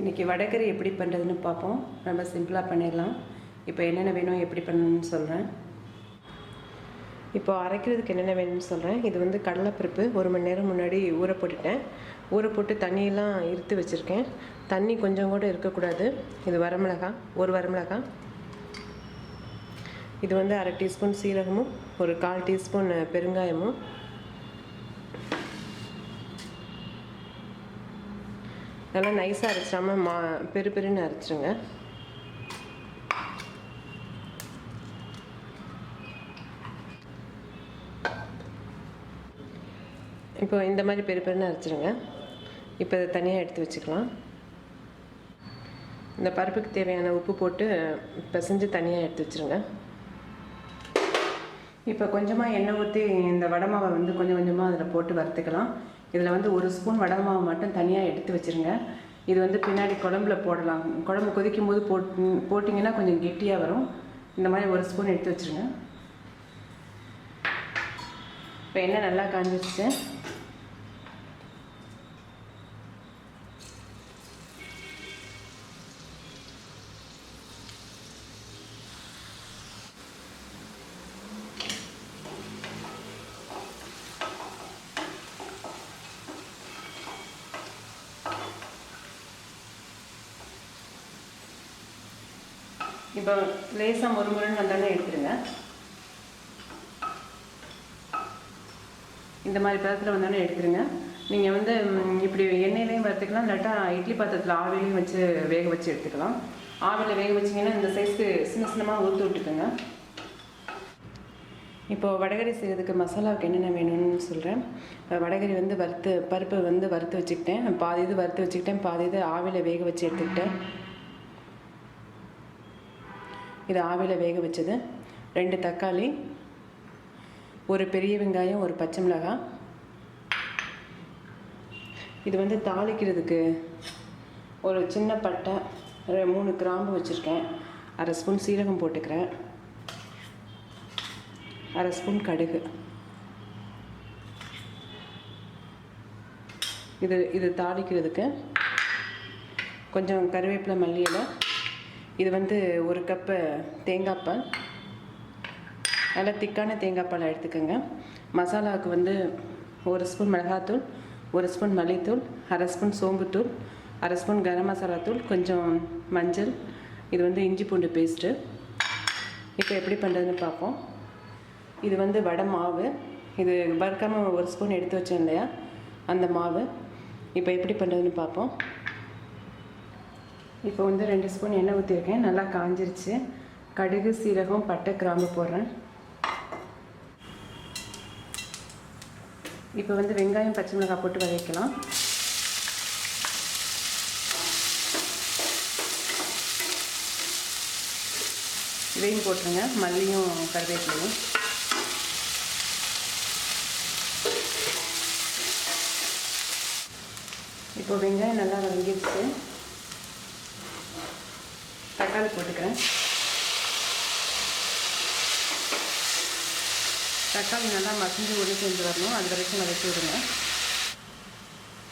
இன்றைக்கி வடைக்கறி எப்படி பண்ணுறதுன்னு பார்ப்போம். ரொம்ப சிம்பிளாக பண்ணிடலாம். இப்போ என்னென்ன வேணும் எப்படி பண்ணணும்னு சொல்கிறேன் இப்போ அரைக்கிறதுக்கு என்னென்ன வேணும்னு சொல்கிறேன் இது வந்து கடலைப்பருப்பு. ஒரு மணி நேரம் முன்னாடி ஊற போட்டுட்டேன். ஊற போட்டு தண்ணியெல்லாம் இருத்து வச்சுருக்கேன். தண்ணி கொஞ்சம் கூட இருக்கக்கூடாது. இது வரமிளகா ஒரு வரமிளகா இது வந்து அரை டீஸ்பூன் சீரகமும் ஒரு கால் டீஸ்பூன் பெருங்காயமும். நல்லா நைஸாக அரைச்சாமல் மா பெரு பெருன்னு அரைச்சிருங்க. இப்போ இந்த மாதிரி பெரு பெருன்னு அரைச்சிருங்க. இப்போ இதை தனியாக எடுத்து வச்சுக்கலாம். இந்த பருப்புக்கு தேவையான உப்பு போட்டு பிசைஞ்சு தனியாக எடுத்து வச்சுருங்க. இப்போ கொஞ்சமாக எண்ணெய் ஊற்றி இந்த வடை மாவை வந்து கொஞ்சம் கொஞ்சமாக அதில் போட்டு வறுத்துக்கலாம். இதில் வந்து ஒரு ஸ்பூன் வடை மாவு மட்டும் தனியாக எடுத்து வச்சுருங்க. இது வந்து பின்னாடி குழம்புல போடலாம். குழம்பு கொதிக்கும் போது போட் போட்டிங்கன்னா கொஞ்சம் கெட்டியாக வரும். இந்த மாதிரி ஒரு ஸ்பூன் எடுத்து வச்சுருங்க. இப்போ எண்ணெய் நல்லா காஞ்சிருச்சு. இப்போ லேசாக முறுமுறுன்னு வந்தாலே வந்தோடனே எடுத்துருங்க. இந்த மாதிரி பதத்தில் வந்தோடனே எடுத்துருங்க. நீங்கள் வந்து இப்படி எண்ணெயிலையும் வறுத்துக்கலாம் இல்லாட்டா இட்லி பாத்திரத்தில் ஆவிலையும் வச்சு வேக வச்சு எடுத்துக்கலாம். ஆவியில் வேக வச்சிங்கன்னா இந்த சைஸ்க்கு சின்ன சின்னமாக ஊற்றி விட்டுக்குங்க. இப்போது வடகரி செய்கிறதுக்கு மசாலாவுக்கு என்னென்ன வேணும்னு சொல்கிறேன் இப்போ வடகரி வந்து வறுத்து பருப்பு வந்து வறுத்து வச்சுக்கிட்டேன். பாதி இது வறுத்து வச்சுக்கிட்டேன் பாதி இது ஆவியில் வேக வச்சு எடுத்துக்கிட்டேன். இது ஆவியில் வேக வச்சது. ரெண்டு தக்காளி ஒரு பெரிய வெங்காயம் ஒரு பச்சை மிளகாய் இது வந்து தாளிக்கிறதுக்கு ஒரு சின்ன பட்டை மூணு கிராம்பு வச்சுருக்கேன். அரை ஸ்பூன் சீரகம் போட்டுக்கிறேன். அரை ஸ்பூன் கடுகு. இது இது தாளிக்கிறதுக்கு கொஞ்சம் கருவேப்பிலை மல்லி இது வந்து ஒரு கப்பு தேங்காய் பால். நல்லா திக்கான தேங்காய் பால் எடுத்துக்கோங்க. மசாலாவுக்கு வந்து ஒரு ஸ்பூன் மிளகாத்தூள் ஒரு ஸ்பூன் மல்லித்தூள் அரை ஸ்பூன் சோம்புத்தூள் அரை ஸ்பூன் கரம் மசாலா தூள் கொஞ்சம் மஞ்சள் இது வந்து இஞ்சி பூண்டு பேஸ்ட்டு. இப்போ எப்படி பண்ணுறதுன்னு பார்ப்போம். இது வந்து வடை மாவு. இது வறுக்காமல் ஒரு ஸ்பூன் எடுத்து வச்சேன் இல்லையா? அந்த மாவு. இப்போ எப்படி பண்ணுறதுன்னு பார்ப்போம். இப்போ வந்து ரெண்டு ஸ்பூன் எண்ணெய் ஊற்றிருக்கேன் நல்லா காஞ்சிருச்சு. கடுகு சீரகம் பட்டை கிராம்பு போடுறேன். இப்போ வந்து வெங்காயம் பச்சை மிளகாய் போட்டு வதக்கலாம். இதையும் போட்டுருங்க. மல்லியும் கருவேப்பிலையும். இப்போ வெங்காயம் நல்லா வதங்கிடுச்சு தக்காளி போட்டுக்கிறேன். தக்காளி நல்லா மசிஞ்சு ஒன்று செஞ்சு வரணும் அது வரைக்கும் வதக்கி விடுங்க.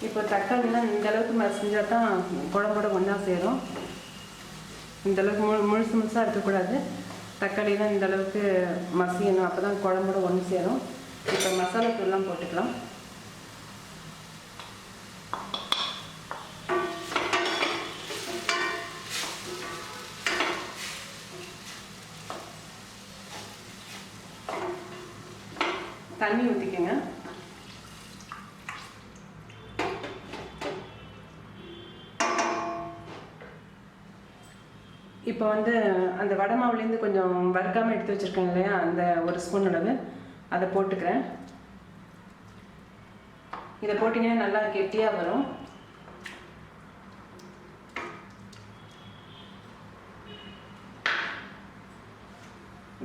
இப்போ தக்காளிலாம் இந்த அளவுக்கு மசிஞ்சால் தான் குழம்போட ஒன்றா சேரும். இந்த அளவுக்கு முழு முழுசு முழுசாக இருக்கக்கூடாது. தக்காளிலாம் இந்த அளவுக்கு மசியணும். அப்போ தான் குழம்போட ஒன்று சேரும். இப்போ மசாலா தூள்லாம் போட்டுக்கலாம். தண்ணி ஊற்றிக்கோங்க இப்போ வந்து அந்த வடை மாவுலேருந்து கொஞ்சம் வறுக்காமல் எடுத்து வச்சுருக்கேன் இல்லையா? அந்த ஒரு ஸ்பூன் அளவு. அதை போட்டுக்கிறேன். இதை போட்டிங்கன்னா நல்லா கெட்டியாக வரும்.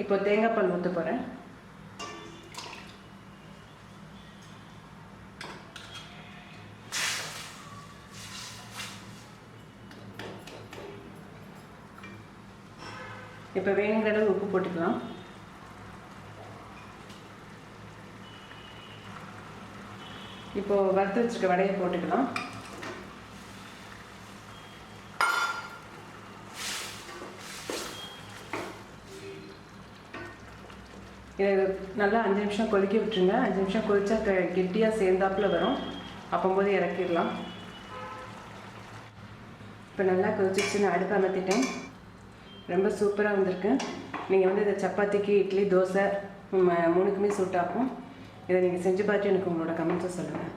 இப்போ தேங்காய் பால் ஊற்ற போகிறேன் இப்போ வேணுங்கிற அளவு உப்பு போட்டுக்கலாம். இப்போது வறுத்து வச்சுருக்க வடையை போட்டுக்கலாம். இதை நல்லா அஞ்சு நிமிஷம் கொதிக்க விட்டுருங்க. அஞ்சு நிமிஷம் கொதிச்சா கெட்டியாக சேர்ந்தாப்புல வரும். அப்போம்போது இறக்கிடலாம். இப்போ நல்லா கொதிச்சிச்சு நான் அடுப்பு அமர்த்திட்டேன். ரொம்ப சூப்பராக வந்திருக்கு. நீங்கள் வந்து இதை சப்பாத்திக்கு இட்லி தோசை மூணுக்குமே சூட் ஆகும். இதை நீங்கள் செஞ்சு பார்த்து எனக்கு உங்களோட கமெண்ட்ஸை சொல்லுங்கள்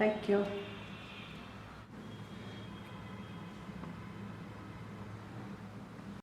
தேங்க்யூ